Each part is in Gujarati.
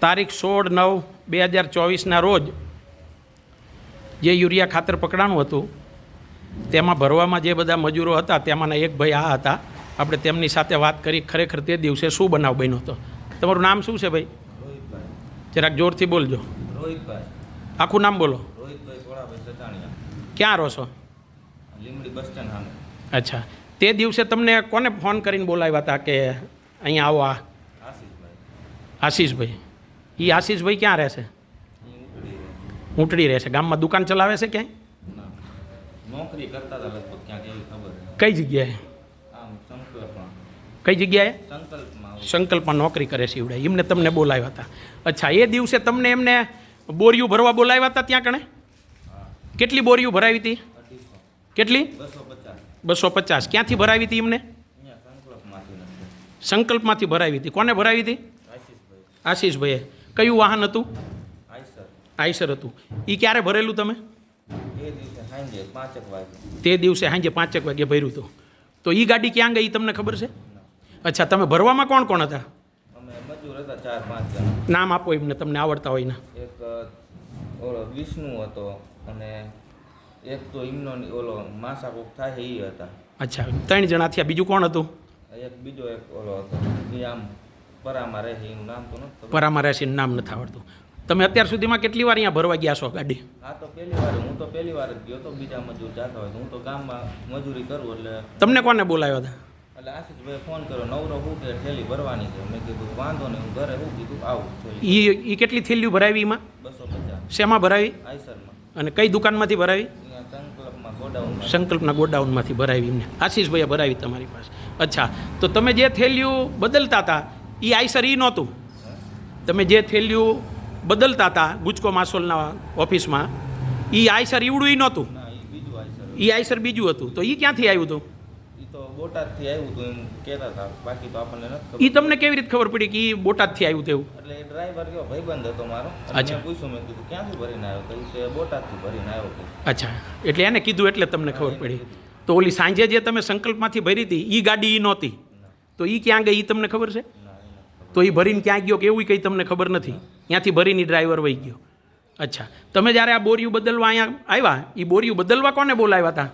તારીખ સોળ નવ બે હજાર ચોવીસના રોજ જે યુરિયા ખાતર પકડાણું હતું તેમાં ભરવામાં જે બધા મજૂરો હતા તેમાંના એક ભાઈ આ હતા. આપણે તેમની સાથે વાત કરી ખરેખર તે દિવસે શું બનાવ બન્યો હતો? તમારું નામ શું છે ભાઈ? જરાક જોરથી બોલજો. રોહિતભાઈ. આખું નામ બોલો. ક્યાં રહો છો? અચ્છા. તે દિવસે તમને કોને ફોન કરીને બોલાવ્યા હતા કે અહીંયા આવો આ? આશીષભાઈ. આશીષભાઈ. એ આશીષભાઈ ક્યાં રહેશે? ઊંટડી રહેશે. ગામમાં દુકાન ચલાવે છે ક્યાંય? નોકરી કરતા હતા લગભગ ક્યાંક એવી ખબર કઈ જગ્યાએ? કઈ જગ્યાએ? સંકલ્પમાં નોકરી કરે છે એવડે એમને તમને બોલાવ્યા હતા. અચ્છા એ દિવસે તમને એમને બોરિયું ભરવા બોલાવ્યા હતા ત્યાં કણે? કેટલી બોરિયું ભરાવી હતી? કેટલી? બસો પચાસ. ક્યાંથી ભરાવી હતી એમને સંકલ્પમાંથી ભરાવી હતી. કોને ભરાવી હતી? આશીષભાઈ આશીષભાઈએ. કયું વાહન હતું? આઈસર. હતું. એ ક્યારે ભરેલું તમે? સાંજે પાંચેક વાગે. તે દિવસે સાંજે પાંચેક વાગે ભર્યું હતું. તો એ ગાડી ક્યાં ગઈ તમને ખબર છે? અચ્છા તમે ભરવામાં કોણ કોણ હતા? અમે મજૂર હતા ચાર પાંચ જણા. નામ આપો એમને તમને આવડતા હોય ને એક ઓલો વિષ્ણુ હતો અને એક તો એમનો ઓલો માસા કોક થાય એ હતા. અચ્છા ત્રણ જણા થયા. બીજું કોણ હતું? એક બીજો એક ઓલો હતો એ આમ પરામાં રહે નામ તો નથી. પરામાં રહેશે નામ નથી આવડતું. તમે અત્યાર સુધીમાં કેટલી વાર અહીંયા ભરવા ગયા છો ગાડી? આ તો પહેલી વાર હું તો પહેલી વાર જ ગયો તો બીજા મજૂર જાતા હોય તો હું તો ગામમાં મજૂરી કરું એટલે તમને કોને બોલાવ્યા હતા? એટલે આશીષભાઈ ફોન કર્યો નવરો હું કે થેલી ભરવાની છે? મેં કીધું વાંધો નહીં હું ઘરે હું કીધું આવું થેલી એ એ કેટલી થેલીઓ ભરાવી એમાં? બસો પચાસ. શેમાં ભરાવી? આઈસરમાં અને કઈ દુકાનમાંથી ભરાવી? સંકલ્પના ગોડાઉનમાંથી ભરાવી એમને. આશીષભાઈએ ભરાવી તમારી પાસે. અચ્છા તો તમે જે થેલીઓ બદલતા હતા એ આઈસર એ નહોતું. તમે જે થેલીઓ બદલતા હતા ગુજકો માસોલના ઓફિસમાં એ આઈસર ઈવડું એ નહોતું. એ બીજું આઈસર બીજું હતું. તો એ ક્યાંથી આવ્યું હતું બોટાદથી આવ્યું હતું એમ કહેતા હતા. બાકી તો આપણને નથી એ તમને કેવી રીતે ખબર પડી કે એ બોટાદથી આવ્યું તેવું એટલે એ ડ્રાઈવર કયો ભાઈબંધ હતો મારો. અચ્છા. પૂછ્યું મેં કીધું ક્યાંથી ભરીને આવ્યો તો એ બોટાદથી ભરીને આવ્યો અચ્છા. એટલે એને કીધું એટલે તમને ખબર પડી. તો ઓલી સાંજે જે તમે સંકલ્પમાંથી ભરી હતી એ ગાડી એ નહોતી. તો એ ક્યાં ગઈ એ તમને ખબર છે. તો એ ભરીને ક્યાં ગયો કે એવું કંઈ તમને ખબર નથી. ત્યાંથી ભરીને ડ્રાઈવર વહી ગયો. અચ્છા. તમે જ્યારે આ બોરિયું બદલવા અહીંયા આવ્યા એ બોરિયું બદલવા કોને બોલાવ્યા હતા?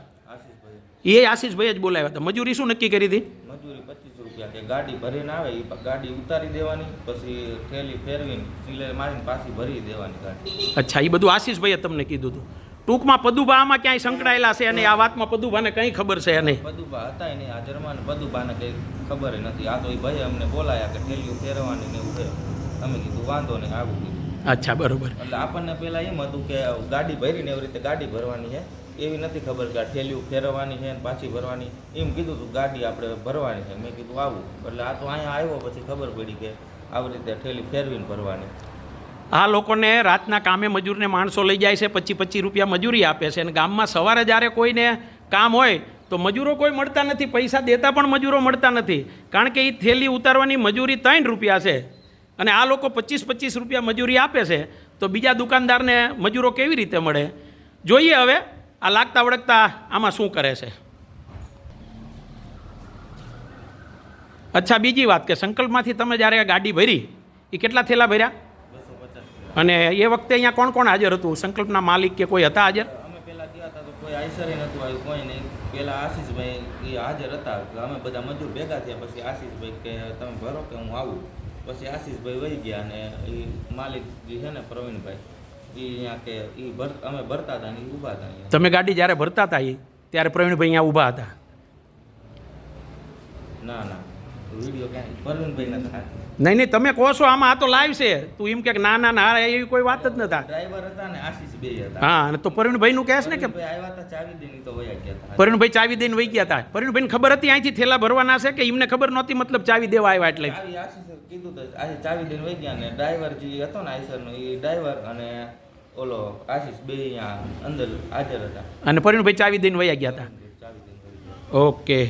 એ આશીષભાઈ જ બોલાવ્યા હતા. મજૂરી શું નક્કી કરી હતી? મજૂરી પચીસ રૂપિયા કે ગાડી ભરીને આવે એ ગાડી ઉતારી દેવાની પછી થેલી ફેરવીને સિલે મારીને પાછી ભરી દેવાની ગાડી. અચ્છા એ બધું આશીષભાઈએ તમને કીધું હતું. ટૂંકમાં પદુભા આમાં ક્યાંય સંકળાયેલા છે અને આ વાતમાં પદુભાને કંઈ ખબર છે નહીં. પદુભા હતા નહીં હાજરમાં પદુભાને કંઈ ખબર નથી. આ તો એ ભાઈ અમને બોલાયા કે ઠેલિયું ફેરવાની ને એવું છે. અમે કીધું વાંધો નહીં આવું કીધું. અચ્છા બરોબર. એટલે આપણને પહેલાં એમ હતું કે ગાડી ભરીને એવી રીતે ગાડી ભરવાની છે. એવી નથી ખબર કે આ ઠેલિયું ફેરવવાની છે ને પાછી ભરવાની. એમ કીધું હતું ગાડી આપણે ભરવાની છે. મેં કીધું આવું. એટલે આ તો અહીંયા આવ્યો પછી ખબર પડી કે આવી રીતે ઠેલી ફેરવીને ભરવાની. આ લોકોને રાતના કામે મજૂરને માણસો લઈ જાય છે પચીસ પચીસ રૂપિયા મજૂરી આપે છે. અને ગામમાં સવારે જ્યારે કોઈને કામ હોય, તો મજૂરો કોઈ મળતા નથી, પૈસા દેતા પણ મજૂરો મળતા નથી. કારણ કે એ થેલી ઉતારવાની મજૂરી ત્રણ રૂપિયા છે. અને આ લોકો પચીસ પચીસ રૂપિયા મજૂરી આપે છે. તો બીજા દુકાનદારને મજૂરો કેવી રીતે મળે? જોઈએ હવે આ લાગતા વળગતા આમાં શું કરે છે. અચ્છા, બીજી વાત કે સંકલ્પમાંથી તમે જ્યારે ગાડી ભરી એ કેટલા થેલા ભર્યા? અને એ વખતે અહીંયા કોણ કોણ હાજર હતું? સંકલ્પના માલિક કે કોઈ હતા હાજર? અમે પહેલાં ગયા હતા તો કોઈ આઈસરે નહોતું આવ્યું કોઈ નહીં. પહેલાં આશીષભાઈ એ હાજર હતા. અમે બધા મજૂર ભેગા થયા પછી આશીષભાઈ કે તમે ભરો કે હું આવું. પછી આશીષભાઈ વહી ગયા અને એ માલિક જે છે ને પ્રવીણભાઈ એ અહીંયા કે એ ભર અમે ભરતા હતા ને એ ઊભા હતા તમે ગાડી જ્યારે ભરતા હતા એ ત્યારે પ્રવીણભાઈ અહીંયા ઊભા હતા? ના ના. પ્રવીણભાઈ નહીં નહીં તમે કહો છો આમાં આ તો લાઈવ છે. તું એમ કે ના ના ના એવી કોઈ વાત જ નતા ડ્રાઈવર હતા ને આશીષ બે હતા. હા અને તો પ્રવીણભાઈનું કહેશ ને કે પ્રવીણભાઈ ચાવી દઈને તો ગયા હતા. પ્રવીણભાઈ વહી ગયા હતા. પ્રવીણભાઈને ખબર હતી અહીંથી થેલા ભરવાના છે કે એમને ખબર નહોતી મતલબ ચાવી દેવા આવ્યા એટલે. કીધું તો ચાવી દઈને વહી ગયા ને ડ્રાઈવર જે હતો ને આઈસરનો એ ડ્રાઈવર અને ઓલો આશીષ બે અહીંયા અંદર હાજર હતા. અને પ્રવીણભાઈ ચાવી દઈને વયા ગયા હતા. ઓકે.